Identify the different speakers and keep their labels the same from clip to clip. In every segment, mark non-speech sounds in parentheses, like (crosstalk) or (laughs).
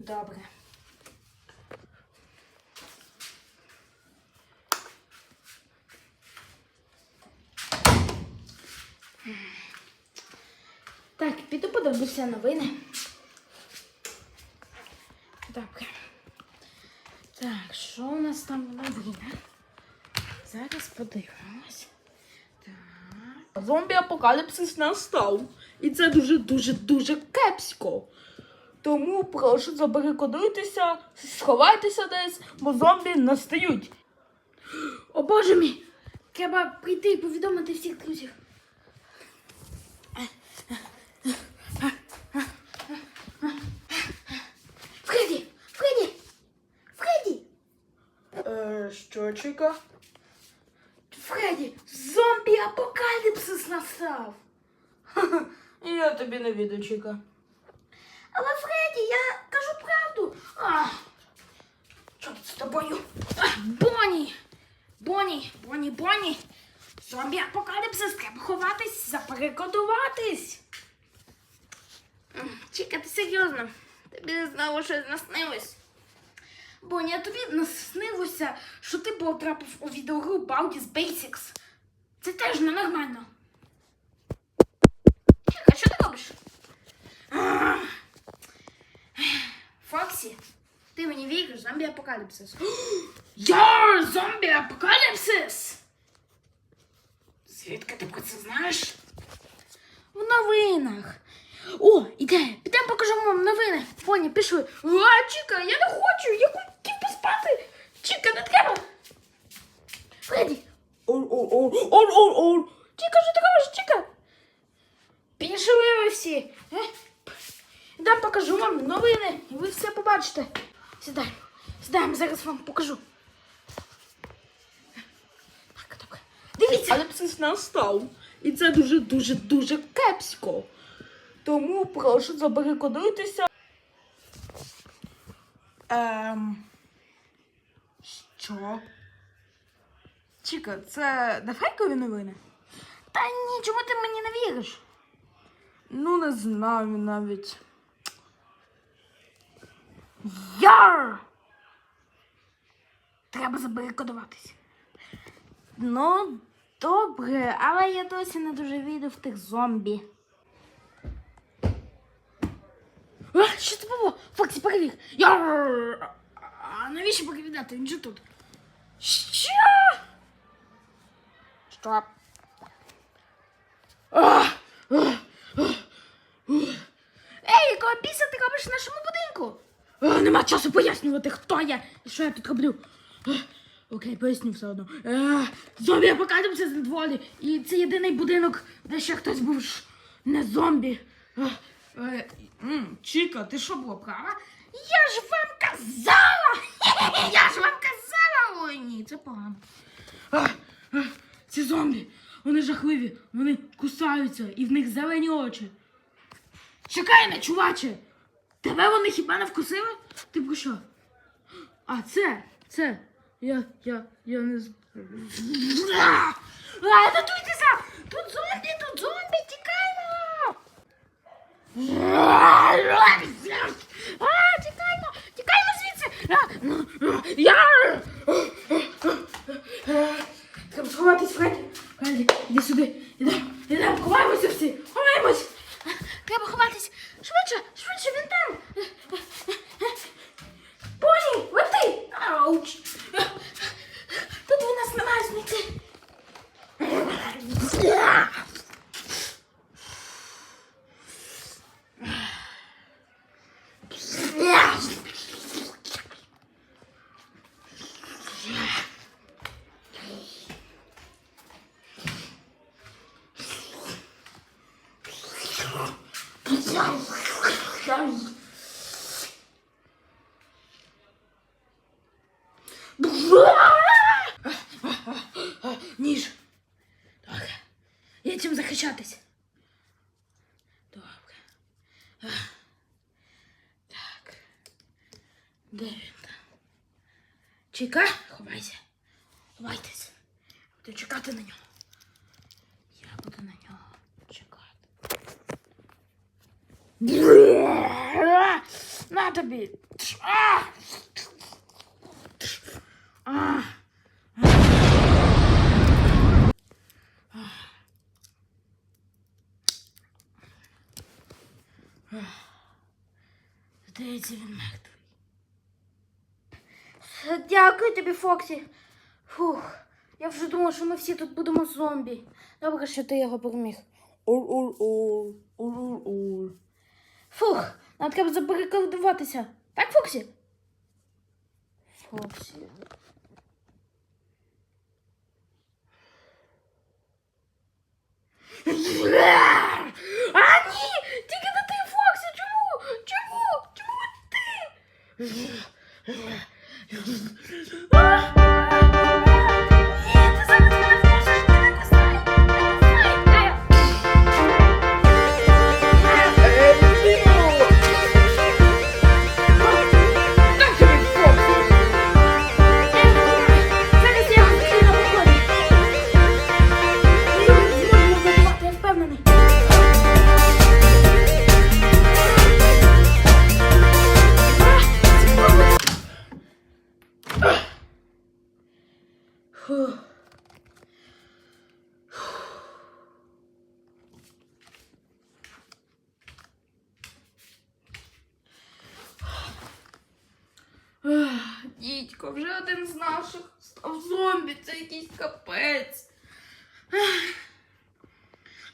Speaker 1: Добре. Так, піду подивлюся новини. Добре. Так, що у нас там в? Зараз подивимось. Так.
Speaker 2: Зомбі-апокаліпсис настав. І це дуже дуже дуже кепсько. Тому прошу забарикадуйтеся, сховайтеся десь, бо зомбі настають.
Speaker 1: О боже мій! Треба прийти і повідомити всіх друзів. Фредді! Фредді! Фредді!
Speaker 2: Е, що, Чіка?
Speaker 1: Фредді! Зомбі-апокаліпсис настав!
Speaker 2: Я тобі не віду, Чіка.
Speaker 1: Але Фредді, я кажу правду. А, що тут з тобою? А, Бонні! Бонні, Бонні, Бонні! Зомбі-апокаліпсис, треба ховатись, заперекодуватись. Чіка, ти серйозно? Тобі знову щось наснилось? Бонні, а тобі наснилося, що ти потрапив у відеогру Baldi's Basics. Це теж ненормально. Чіка, що ти робиш? Фоксі, ти мені віриш, зомбі-апокаліпсис. (gasps) Я зомбі-апокаліпсис! Звідки ти про це знаєш? В новинах. О, ідея, підемо покажемо вам новини. Поні, пішли. А, Чіка, я не хочу, я хотів поспати. Чіка, не треба. Фредді,
Speaker 2: Ор-ор-ор-ор-ор-ор!
Speaker 1: Чіка, що ти робиш, Чіка? Пішли ви всі. Е? Дам покажу вам новини, і ви все побачите. Сідаємо. Сідаємо, зараз вам покажу. Так, добре. Дивіться.
Speaker 2: Апокаліпсис настав. І це дуже дуже дуже кепсько. Тому прошу забарикадуйтеся. Ем. Що? Чіка, це не фейкові новини?
Speaker 1: Та ні, чому ти мені не віриш?
Speaker 2: Ну, не знаю навіть.
Speaker 1: Яр! Треба забарикадуватись. Ну, добре, але я досі не дуже вірю в тих зомбі. А, що це було? Фоксі, перевір. Яр! А навіщо перевідати? Він же тут. Що? Що? Ей, якого біса ти робиш? Нема часу пояснювати, хто я і що я тут роблю. Окей, поясню все одно. А, зомбі апокаліпсис на дворі. І це єдиний будинок, де ще хтось був ж не зомбі.
Speaker 2: Е, м, Чіка, ти що була права?
Speaker 1: я ж вам казала! (laughs) Я ж вам казала! Ой, ні, це погано.
Speaker 2: Ці зомбі, вони жахливі, вони кусаються і в них зелені очі.
Speaker 1: Чекай не, чуваче! Тебе вони хіба не вкусили?
Speaker 2: Ти про що? А, це, це. Я, я, я не знаю.
Speaker 1: А, Рятуйтеся! Тут зомбі, тут зомбі, тікаймо! А, тікаймо! Тікаймо звідси! А, ну, Я! Треба сховатись, Фредді. Фредді, іди сюди. Ідемо, ідемо, ховаємося всі. Ховаємось. Треба ховатись. Швидше, швидше, він там. Поні, лети! Ауч! Тут ви нас немає знайти.
Speaker 2: Ніж.
Speaker 1: Добре. Я чим захищатись? Добре. Так. Де він там? Чека, ховайся. Ховайтесь. Буду чекати на нього. Я буду на нього чекати. На тобі. Здається, він мертвий. Дякую тобі, Фоксі. Фух, я вже думала, що ми всі тут будемо зомбі. Добре, що ти його переміг.
Speaker 2: Ур-ур-ур, ур-ур-ур.
Speaker 1: Фух, нам треба забарикадуватися. Так, Фоксі? Фоксі. А, ні! Тільки не ти, Фоксі! Чому? Чому? Чому ти? А! Дідько, вже один з наших став зомбі, це якийсь капець.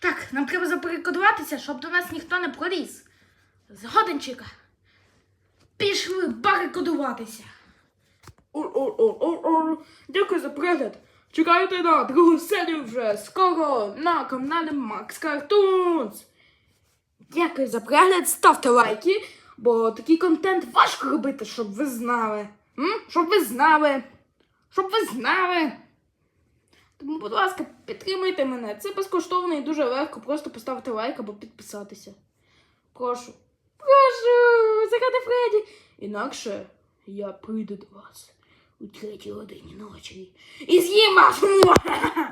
Speaker 1: Так, нам треба заперекодуватися, щоб до нас ніхто не проліз. Згоден, Чіка. Пішли барикодуватися.
Speaker 2: Ур-ур-ур-ур-ур. Дякую за перегляд. Чекайте на другу серію вже скоро на каналі Max Cartoons. Дякую за перегляд, ставте лайки, бо такий контент важко робити, щоб ви знали. Щоб ви знали. Щоб ви знали. Тому, будь ласка, підтримуйте мене. Це безкоштовно і дуже легко. Просто поставити лайк або підписатися. Прошу. Прошу, заради Фредді. Інакше я прийду до вас у третій годині ночі і з'їм вас. (laughs)